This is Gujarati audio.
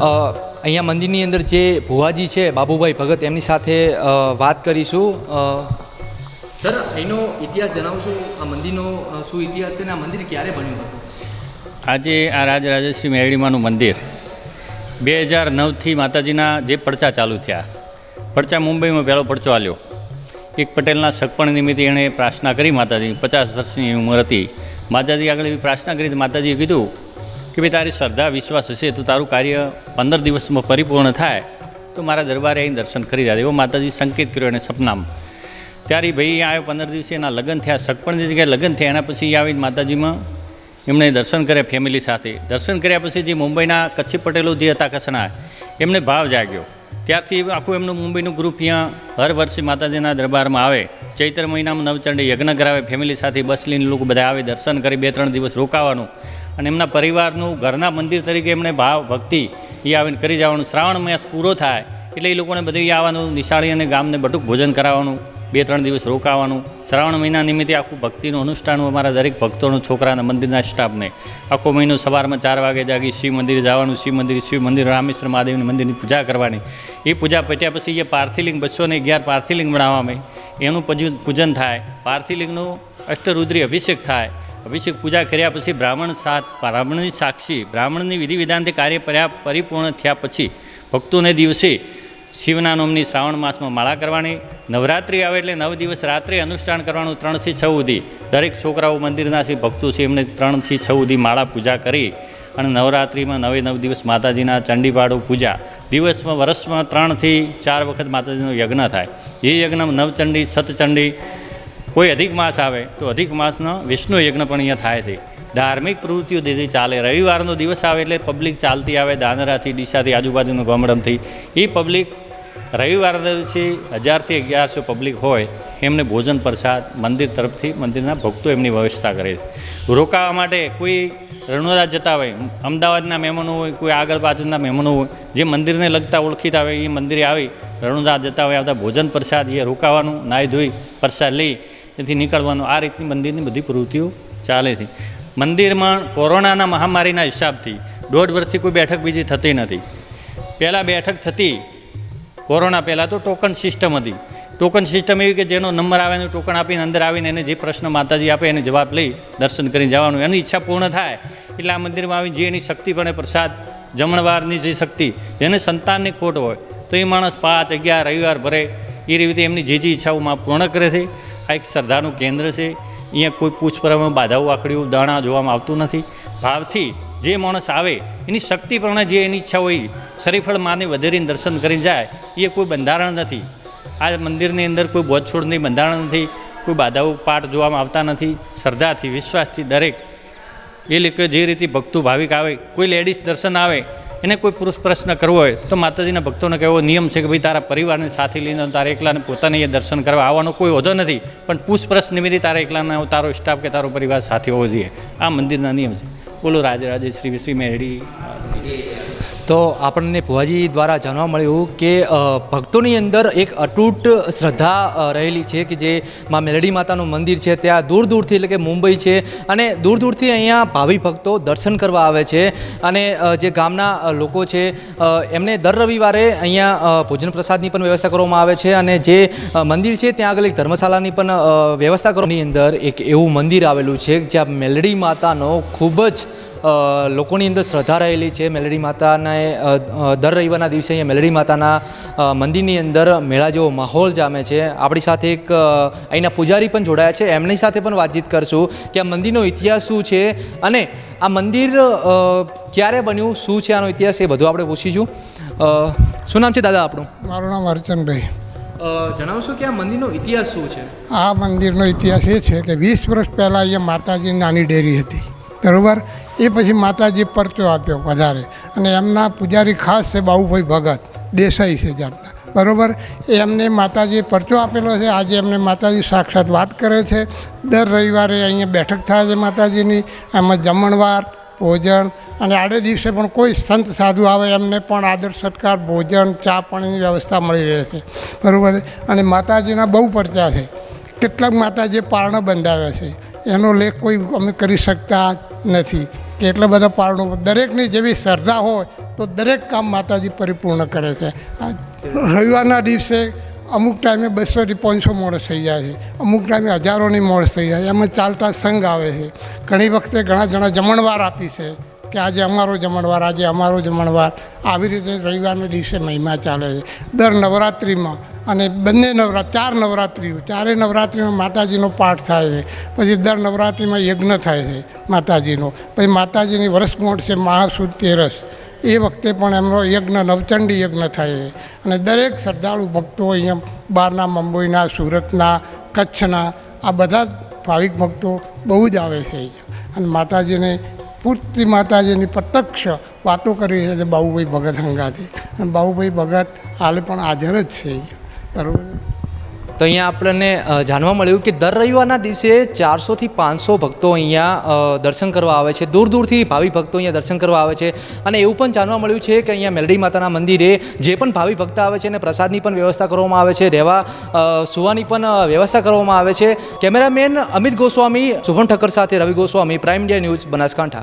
અ, અહીંયા મંદિરની અંદર જે ભુવાજી છે બાબુભાઈ ભગત એમની સાથે વાત કરીશું. અ, સર એનો ઇતિહાસ જણાવશો? આ મંદિરનો શું ઇતિહાસ છે અને આ મંદિર ક્યારે બન્યું હતું? આજે આ રાજરાજેશ્રી મેરડીમાનું મંદિર. બે હજાર નવથી માતાજીના જે પડચા ચાલુ થયા. પડચા મુંબઈમાં પહેલો પડચો આલ્યો. એક પટેલના સગપણ નિમિત્તે એણે પ્રાર્થના કરી માતાજી પચાસ વર્ષની ઉંમર હતી. માતાજી આગળ એવી પ્રાર્થના કરી માતાજીએ કીધું કે ભાઈ, તારી શ્રદ્ધા, વિશ્વાસ હશે તો તારું કાર્ય પંદર દિવસમાં પરિપૂર્ણ થાય. તો મારા દરબારે અહીં દર્શન કરી જાય એવો માતાજી સંકેત કર્યો એને સપનામાં. ત્યારે ભાઈ આવ્યો પંદર દિવસે, એના લગ્ન થયા. સગપણની જગ્યાએ લગ્ન થયા, એના પછી આવીને માતાજીમાં એમણે દર્શન કર્યા ફેમિલી સાથે. દર્શન કર્યા પછી જે મુંબઈના કચ્છી પટેલો જે હતા કચ્છના એમને ભાવ જાગ્યો. ત્યારથી આખું એમનું મુંબઈનું ગ્રુપ અહીંયા હર વર્ષે માતાજીના દરબારમાં આવે. ચૈત્ર મહિનામાં નવચંડી યજ્ઞ કરાવે, ફેમિલી સાથે બસ લઈને લોકો બધા આવે, દર્શન કરી બે ત્રણ દિવસ રોકાવાનું. અને એમના પરિવારનું ઘરના મંદિર તરીકે એમણે ભાવ, ભક્તિ એ આવીને કરી જવાનું. શ્રાવણ માસ પૂરો થાય એટલે એ લોકોને બધું આવવાનું, નિશાળી અને ગામને બટુક ભોજન કરાવવાનું, બે ત્રણ દિવસ રોકાવાનું. શ્રાવણ મહિના નિમિત્તે આખું ભક્તિનું અનુષ્ઠાન અમારા દરેક ભક્તોનું, છોકરાના મંદિરના સ્ટાફને. આખો મહિનો સવારમાં ચાર વાગે જાગી શિવ મંદિરે જવાનું, શિવ મંદિર શિવ મંદિર, રામેશ્વર મહાદેવની મંદિરની પૂજા કરવાની. એ પૂજા પત્યા પછી એ પાર્થિલિંગ બસો ને અગિયાર પાર્થિલિંગ બનાવવામાં એનું પૂજન થાય. પાર્થિલિંગનું અષ્ટરુદ્રી અભિષેક થાય. અભિષેક પૂજા કર્યા પછી બ્રાહ્મણ સાત બ્રાહ્મણની સાક્ષી, બ્રાહ્મણની વિધિ વિધાનથી કાર્ય પર્યા પરિપૂર્ણ થયા પછી ભક્તોને દિવસે શિવના નોમની શ્રાવણ માસમાં માળા કરવાની, નવરાત્રિ આવે એટલે નવ દિવસ રાત્રે અનુષ્ઠાન કરવાનું ત્રણથી છ સુધી. દરેક છોકરાઓ મંદિરના છે ભક્તો છે, એમને ત્રણથી છ સુધી માળા પૂજા કરી અને નવરાત્રિમાં નવે નવ દિવસ માતાજીના ચંડીપાડું પૂજા. દિવસમાં, વર્ષમાં ત્રણથી ચાર વખત માતાજીનો યજ્ઞ થાય. એ યજ્ઞમાં નવચંડી, સતચંડી કોઈ અધિક માસ આવે તો અધિક માસનો વિષ્ણુ યજ્ઞ પણ અહીંયા થાય છે. ધાર્મિક પ્રવૃત્તિઓ દીધી ચાલે. રવિવારનો દિવસ આવે એટલે પબ્લિક ચાલતી આવે દાનરાથી ડીસાથી, આજુબાજુનું ગામડમથી. એ પબ્લિક રવિવારના દિવસે હજારથી અગિયારસો પબ્લિક હોય, એમને ભોજન પ્રસાદ, મંદિર તરફથી મંદિરના ભક્તો એમની વ્યવસ્થા કરે છે. રોકાવા માટે કોઈ રણોદા જતા હોય, અમદાવાદના મહેમાનો હોય, કોઈ આગળ પાછળના મહેમાનો હોય, જે મંદિરને લગતા ઓળખીતા હોય, એ મંદિરે આવી રણોદા જતા હોય, આવતા ભોજન પ્રસાદ એ રોકાવાનું, નાહી ધોઈ પ્રસાદ લઈ એથી નીકળવાનું આ રીતની મંદિરની બધી પ્રવૃત્તિઓ ચાલે છે. મંદિરમાં કોરોનાના મહામારીના હિસાબથી દોઢ વર્ષથી કોઈ બેઠક બીજી થતી નથી. પહેલાં બેઠક થતી, કોરોના પહેલાં તો ટોકન સિસ્ટમ હતી. ટોકન સિસ્ટમ એવી કે જેનો નંબર આવે એનું ટોકન આપીને અંદર આવીને એને જે પ્રશ્ન માતાજી આપે એને જવાબ લઈ દર્શન કરીને જવાનું. એની ઈચ્છા પૂર્ણ થાય એટલે આ મંદિરમાં આવી જે એની શક્તિ પણ પ્રસાદ જમણવારની જે શક્તિ, જેને સંતાનની ખોટ હોય, તો એ માણસ પાંચ, અગિયાર, રવિવાર ભરે એ રીતે એમની જે જે ઈચ્છાઓમાં પૂર્ણ કરે છે. આ એક શ્રદ્ધાનું કેન્દ્ર છે. અહીંયા કોઈ પૂછપરમાં બાધાઓ આખડ્યું દાણા જોવામાં આવતું નથી. ભાવથી જે માણસ આવે, એની શક્તિ પ્રમાણે જે એની ઈચ્છા હોય શરીફળ માને વધેરીને દર્શન કરીને જાય, એ કોઈ બંધારણ નથી. આ મંદિરની અંદર કોઈ બોધછોડની બંધારણ નથી, કોઈ બાધાઓ, પાઠ જોવામાં આવતા નથી. શ્રદ્ધાથી, વિશ્વાસથી દરેક, એ લોકો જે રીતે ભક્તો ભાવિક આવે, કોઈ લેડીઝ દર્શન આવે એને કોઈ પુરુષ પ્રશ્ન કરવો હોય તો માતાજીના ભક્તોનો કહેવો, નિયમ છે કે ભાઈ તારા પરિવારને સાથે લઈને તારા એકલાને પોતાને એ દર્શન કરવા આવવાનો કોઈ હોદો નથી, પણ પૂછપરછ નિમિત્તે તારા એકલાના તારો સ્ટાફ કે તારો પરિવાર સાથે હોવો જોઈએ. આ મંદિરના નિયમ છે. બોલો રાજરાજે શ્રી શ્રી મેરડી તો આપણને ભુવાજી દ્વારા જાણવા મળ્યું કે ભક્તોની અંદર એક અતૂટ શ્રદ્ધા રહેલી છે કે જે મા મેલડી માતાનું મંદિર છે, ત્યાં દૂર દૂરથી એટલે કે મુંબઈ છે, અને દૂર દૂરથી અહીંયા ભાવિ ભક્તો દર્શન કરવા આવે છે, અને જે ગામના લોકો છે એમને દર રવિવારે અહીંયા ભોજન પ્રસાદની પણ વ્યવસ્થા કરવામાં આવે છે, અને જે મંદિર છે, ત્યાં આગળ એક ધર્મશાળાની પણ વ્યવસ્થા કરવાની અંદર એક એવું મંદિર આવેલું છે, જ્યાં મેલડી માતાનો ખૂબ જ લોકોની અંદર શ્રદ્ધા રહેલી છે. મેલડી માતાને દર રવિવારના દિવસે અહીંયા મેલડી માતાના મંદિરની અંદર મેળા જેવો માહોલ જામે છે. આપણી સાથે એક અહીંના પૂજારી પણ જોડાયા છે. એમની સાથે પણ વાતચીત કરશું કે આ મંદિરનો ઇતિહાસ શું છે અને આ મંદિર ક્યારે બન્યું શું છે આનો ઇતિહાસ એ બધું આપણે પૂછીશું. શું નામ છે દાદા આપણું મારું નામ હરચંદભાઈ. જણાવશો કે આ મંદિરનો ઇતિહાસ શું છે? આ મંદિરનો ઇતિહાસ એ છે કે વીસ વર્ષ પહેલાં અહીંયા માતાજીની નાની ડેરી હતી. બરાબર એ પછી માતાજી પરચો આપ્યો વધારે. અને એમના પૂજારી ખાસ છે બાહુભાઈ ભગત, દેસાઈ છે જાતના. બરાબર? એમને માતાજીએ પરચો આપેલો છે. આજે એમને માતાજી સાક્ષાત વાત કરે છે. દર રવિવારે અહીંયા બેઠક થાય છે માતાજીની. એમાં જમણવાર, ભોજન અને આડે દિવસે પણ કોઈ સંત સાધુ આવે એમને પણ આદર સત્કાર, ભોજન, ચા પાણીની વ્યવસ્થા મળી રહે છે. બરાબર? અને માતાજીના બહુ પરચા છે. કેટલાક માતાજીએ પારણા બંધાવ્યા છે. એનો લેખ કોઈ અમે કરી શકતા નથી. કે એટલા બધા પારણો, દરેકની જેવી શ્રદ્ધા હોય તો દરેક કામ માતાજી પરિપૂર્ણ કરે છે. રવિવારના દિવસે અમુક ટાઈમે બસોથી પાંચસો મોડસ થઈ જાય છે. અમુક ટાઈમે હજારોની મોડસ થઈ જાય છે. એમાં ચાલતા સંઘ આવે છે. ઘણી વખતે ઘણા જણા જમણવાર આપી છે. કે આજે અમારો જમણવાર, આજે અમારો જમણવાર. આવી રીતે રવિવારના દિવસે મહિમા ચાલે છે. દર નવરાત્રિમાં અને બંને નવરા, ચાર નવરાત્રિઓ ચારેય નવરાત્રિમાં માતાજીનો પાઠ થાય છે. પછી દર નવરાત્રિમાં યજ્ઞ થાય છે માતાજીનો. પછી માતાજીની વર્ષમોઠ છે મહાસુદ તેરસ. એ વખતે પણ એમનો યજ્ઞ, નવચંડી યજ્ઞ થાય છે. અને દરેક શ્રદ્ધાળુ ભક્તો અહીંયા બહારના મુંબઈના, સુરતના, કચ્છના, આ બધા જ ભાવિક ભક્તો બહુ જ આવે છે અહીંયા. અને માતાજીને પૂર્તિ માતાજીની પ્રત્યક્ષ વાતો કરી છે બાહુભાઈ ભગત હંગાથી. અને બાબુભાઈ ભગત હાલ પણ હાજર જ છે બરાબર તો અહીંયા આપણને જાણવા મળ્યું કે દર રવિવારના દિવસે ચારસોથી પાંચસો ભક્તો અહીંયા દર્શન કરવા આવે છે. દૂર દૂરથી ભાવિ ભક્તો અહીંયા દર્શન કરવા આવે છે. અને એવું પણ જાણવા મળ્યું છે કે અહીંયા મેલડી માતાના મંદિરે જે પણ ભાવિ ભક્ત આવે છે અને પ્રસાદની પણ વ્યવસ્થા કરવામાં આવે છે. રહેવા સુવાની પણ વ્યવસ્થા કરવામાં આવે છે. કેમેરામેન અમિત ગોસ્વામી, શુભમ ઠક્કર સાથે Ravi Goswami, prime India news Banaskantha.